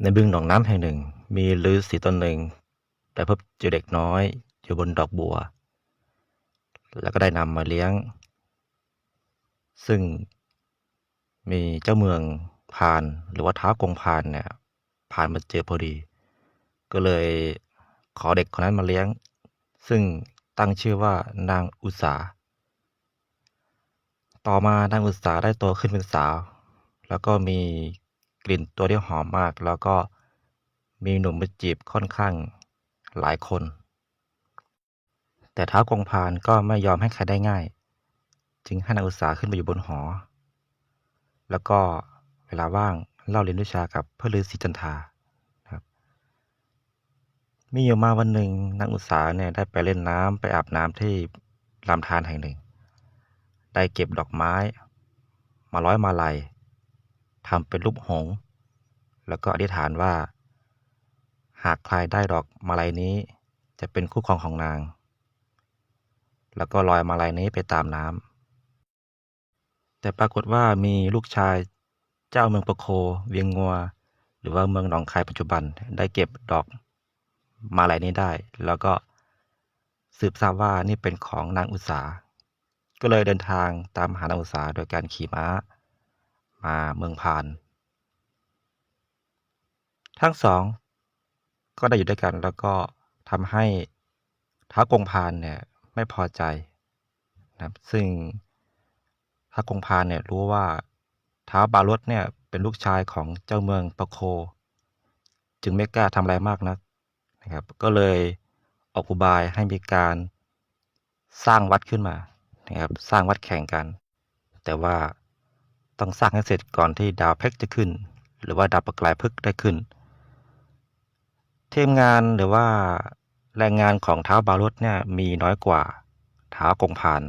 ในบึงหนองน้ำแห่งหนึ่ง มีฤาษีตนหนึ่ง ได้พบเจอเด็กน้อยอยู่บนดอกบัว แล้วก็ได้นำมาเลี้ยง ซึ่งมีเจ้าเมืองพานหรือว่าท้าวกงพานเนี่ยผ่านมาเจอพอดี ก็เลยขอเด็กคนนั้นมาเลี้ยง ซึ่งตั้งชื่อว่านางอุสาต่อมานางอุสาได้โตขึ้นเป็นสาว แล้วก็มี กลิ่นตัวที่หอมมาก แล้วก็มีหนุ่มมาจีบค่อนข้างหลายคน แต่ท้าวกงพานก็ไม่ยอมให้ใครได้ง่าย จึงให้นางอุตสาขึ้นไปอยู่บนหอ แล้วก็เวลาว่างเล่าเรียนวิชากับพระฤาษีจันทาครับ มีอยู่มาวันหนึ่งนางอุตสาเนี่ยได้ไปเล่นน้ำไปอาบน้ำที่ลำธารแห่งหนึ่ง ได้เก็บดอกไม้ มาร้อยมาลัย ทำเป็นรูปหงส์แล้วก็อธิษฐานว่า หากใครได้ดอกมาลัยนี้จะเป็นคู่ครองของนาง แล้วก็ลอยมาลัยนี้ไปตามน้ำ แต่ปรากฏว่ามีลูกชายเจ้าเมืองประโค เวียงงัว หรือว่าเมืองหนองคายปัจจุบันได้เก็บดอกมาลัยนี้ได้ แล้วก็สืบทราบว่านี่เป็นของนางอุสาก็เลยเดินทางตามหานางอุสาโดยการขี่ม้า มาเมืองพาน ทั้งสอง ก็ได้อยู่ด้วยกันแล้วก็ทำให้ท้ากงพานเนี่ยไม่พอใจนะครับซึ่งท้ากงพานเนี่ยรู้ว่าท้าบารถเนี่ยเป็นลูกชายของเจ้าเมืองปะโค จึงไม่กล้าทำอะไรมากนักนะครับ ก็เลยออกอุบายให้มีการสร้างวัดขึ้นมานะครับ สร้างวัดแข่งกัน แต่ว่า ต้องสร้างให้เสร็จก่อนที่ดาวเพชรจะขึ้น หรือว่าดาวประกายพฤกษ์ได้ขึ้น ทีมงานหรือว่าแรงงานของเท้าบารถเนี่ยมีน้อยกว่าเท้ากงพาน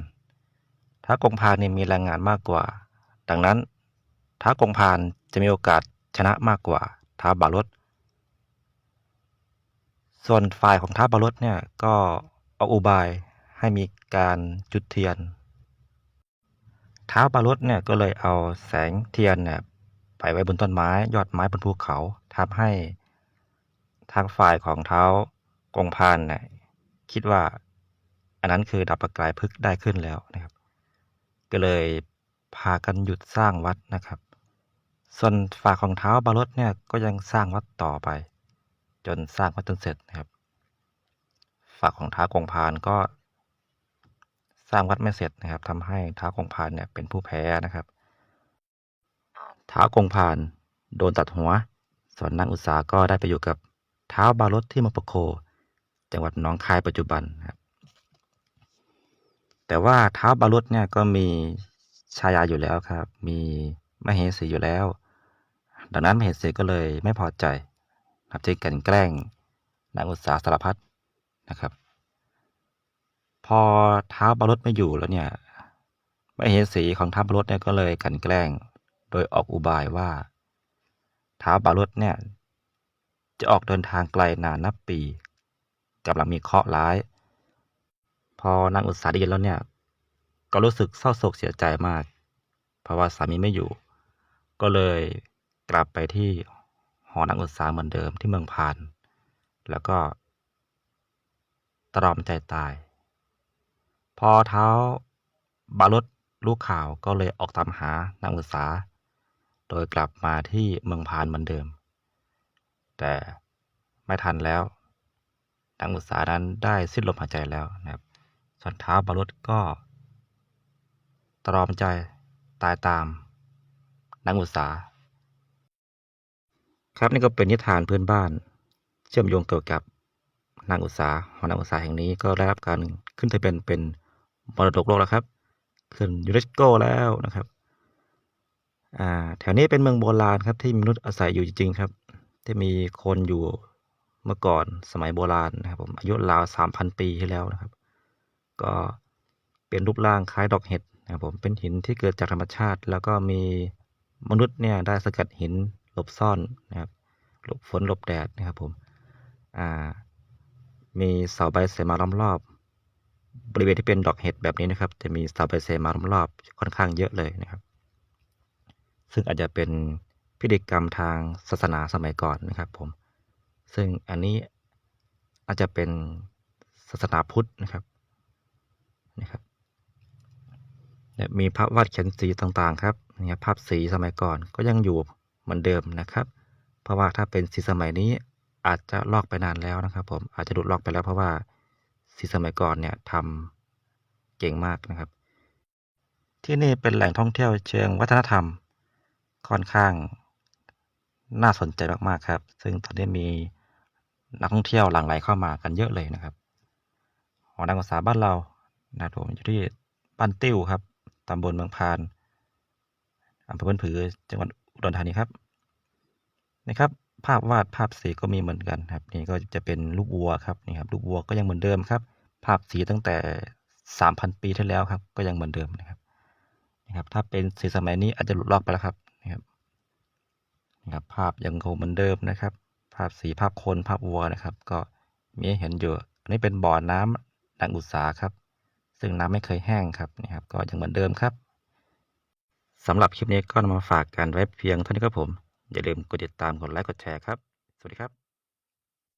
เท้ากงพานเนี่ยมีแรงงานมากกว่า ดังนั้นเท้ากงพานจะมีโอกาสชนะมากกว่าเท้าบารถส่วนฝ่ายของท้าบารถเนี่ยก็เอาอุบายให้มีการจุดเทียน ท้าวบารถเนี่ยก็เลยเอาแสงเทียนเนี่ยไปไว้บนต้นไม้ยอดไม้บนภูเขาทำให้ทางฝ่ายของเท้ากงพานเนี่ยคิดว่าอันนั้นคือดับประกายพฤกได้ขึ้นแล้วนะครับ ก็เลยพากันหยุดสร้างวัดนะครับ ส่วนฝ่ายของเท้าบารถเนี่ยก็ยังสร้างวัดต่อไป จนสร้างวัดจนเสร็จนะครับ ฝ่ายของท้ากงพานก็ สร้างวัดไม่เสร็จนะครับทำให้ท้าวกงพานเนี่ยเป็นผู้แพ้นะครับท้าวกงพานโดนตัดหัว ส่วนนางอุตสาก็ได้ไปอยู่กับท้าวบารถที่มอปโค จังหวัดหนองคายปัจจุบันครับ แต่ว่าท้าวบารถเนี่ยก็มีชายาอยู่แล้วครับ มีมเหสีอยู่แล้ว ดังนั้นมเหสีก็เลยไม่พอใจครับจึงกันแกล้งนางอุตสาสารพัดนะครับ พอท้าบารถไม่อยู่แล้วเนี่ยมเหสีของท้าบารถเนี่ยก็เลยกันแกล้ง โดยออกอุบายว่าท้าบารถเนี่ยจะออกเดินทางไกลนานนับปีกำลังมีเคราะห์ร้าย พอนางอุตสาได้ยินแล้วเนี่ย ก็รู้สึกเศร้าโศกเสียใจมาก เพราะว่าสามีไม่อยู่ ก็เลยกลับไปที่หอนางอุตสาเหมือนเดิมที่เมืองพาน แล้วก็ตรอมใจตาย พอเท้าบารถรู้ข่าวก็เลยออกตามหานางอุตสาโดยกลับมาที่เมืองพานเหมือนเดิม แต่ไม่ทันแล้วนางอุตสานั้นได้สิ้นลมหายใจแล้วนะครับ ส่วนเท้าบารถก็ตรอมใจตายตามนางอุตสาครับนี่ก็เป็นนิทานพื้นบ้าน เชื่อมโยงเกี่ยวกับนางอุตสาหอนางอุตสาแห่งนี้ก็ได้รับการขึ้นทะเบียนเป็น มรดกโลกแล้วครับขึ้นยูเนสโกแล้วนะครับอ่าแถวนี้เป็นเมืองโบราณครับที่มนุษย์อาศัยอยู่จริงๆครับ ที่มีคนอยู่เมื่อก่อนสมัยโบราณนะครับผมอายุราวสามพันปีที่แล้วนะครับ ก็เป็นรูปร่างคล้ายดอกเห็ดนะครับผมเป็นหินที่เกิดจากธรรมชาติ แล้วก็มีมนุษย์เนี่ยได้สกัดหินหลบซ่อนนะครับหลบฝนหลบแดดนะครับผมอ่ามีเสาใบเสมาล้อมรอบ บริเวณที่เป็นดอกเห็ดแบบนี้นะครับ จะมีเสาใบเสมาล้อมรอบค่อนข้างเยอะเลยนะครับ ซึ่งอาจจะเป็นพิธีกรรมทางศาสนาสมัยก่อนนะครับผม ซึ่งอันนี้อาจจะเป็นศาสนาพุทธนะครับนะครับและมีภาพวาดเขียนสีต่างๆครับเนี่ยภาพสีสมัยก่อนก็ยังอยู่เหมือนเดิมนะครับ เพราะว่าถ้าเป็นสีสมัยนี้อาจจะลอกไปนานแล้วนะครับ ผมอาจจะหลุดลอกไปแล้วเพราะว่า สีสมัยก่อนเนี่ยทำเก่งมากนะครับ ที่นี่เป็นแหล่งท่องเที่ยวเชิงวัฒนธรรม ค่อนข้างน่าสนใจมากๆครับ ซึ่งตอนนี้มีนักท่องเที่ยวหลั่งไหลเข้ามากันเยอะเลยนะครับหอนักศึกษาบ้านเรานะครับผมอยู่ที่บ้านติ้วครับตำบลเมืองพานอำเภอบ้านผือจังหวัดอุดรธานีครับนะครับ ภาพวาดภาพสีก็มีเหมือนกันครับ นี่ก็จะเป็นลูกวัวครับนี่ครับลูกวัวก็ยังเหมือนเดิมครับ ภาพสีตั้งแต่สามพันปีที่แล้วครับ ก็ยังเหมือนเดิมนะครับนะครับถ้าเป็นสีสมัยนี้อาจจะหลุดลอกไปแล้วครับนะครับนะครับภาพยังคงเหมือนเดิมนะครับ ภาพสีภาพคนภาพวัวนะครับ ก็มีเห็นอยู่อันนี้เป็นบ่อน้ำดังอุตสาครับ ซึ่งน้ำไม่เคยแห้งครับนี่ครับ ก็ยังเหมือนเดิมครับสำหรับคลิปนี้ก็นำมาฝากกันไว้เพียงเท่านี้ครับผม อย่าลืมกดติดตามกดไลค์กดแชร์ครับ สวัสดีครับ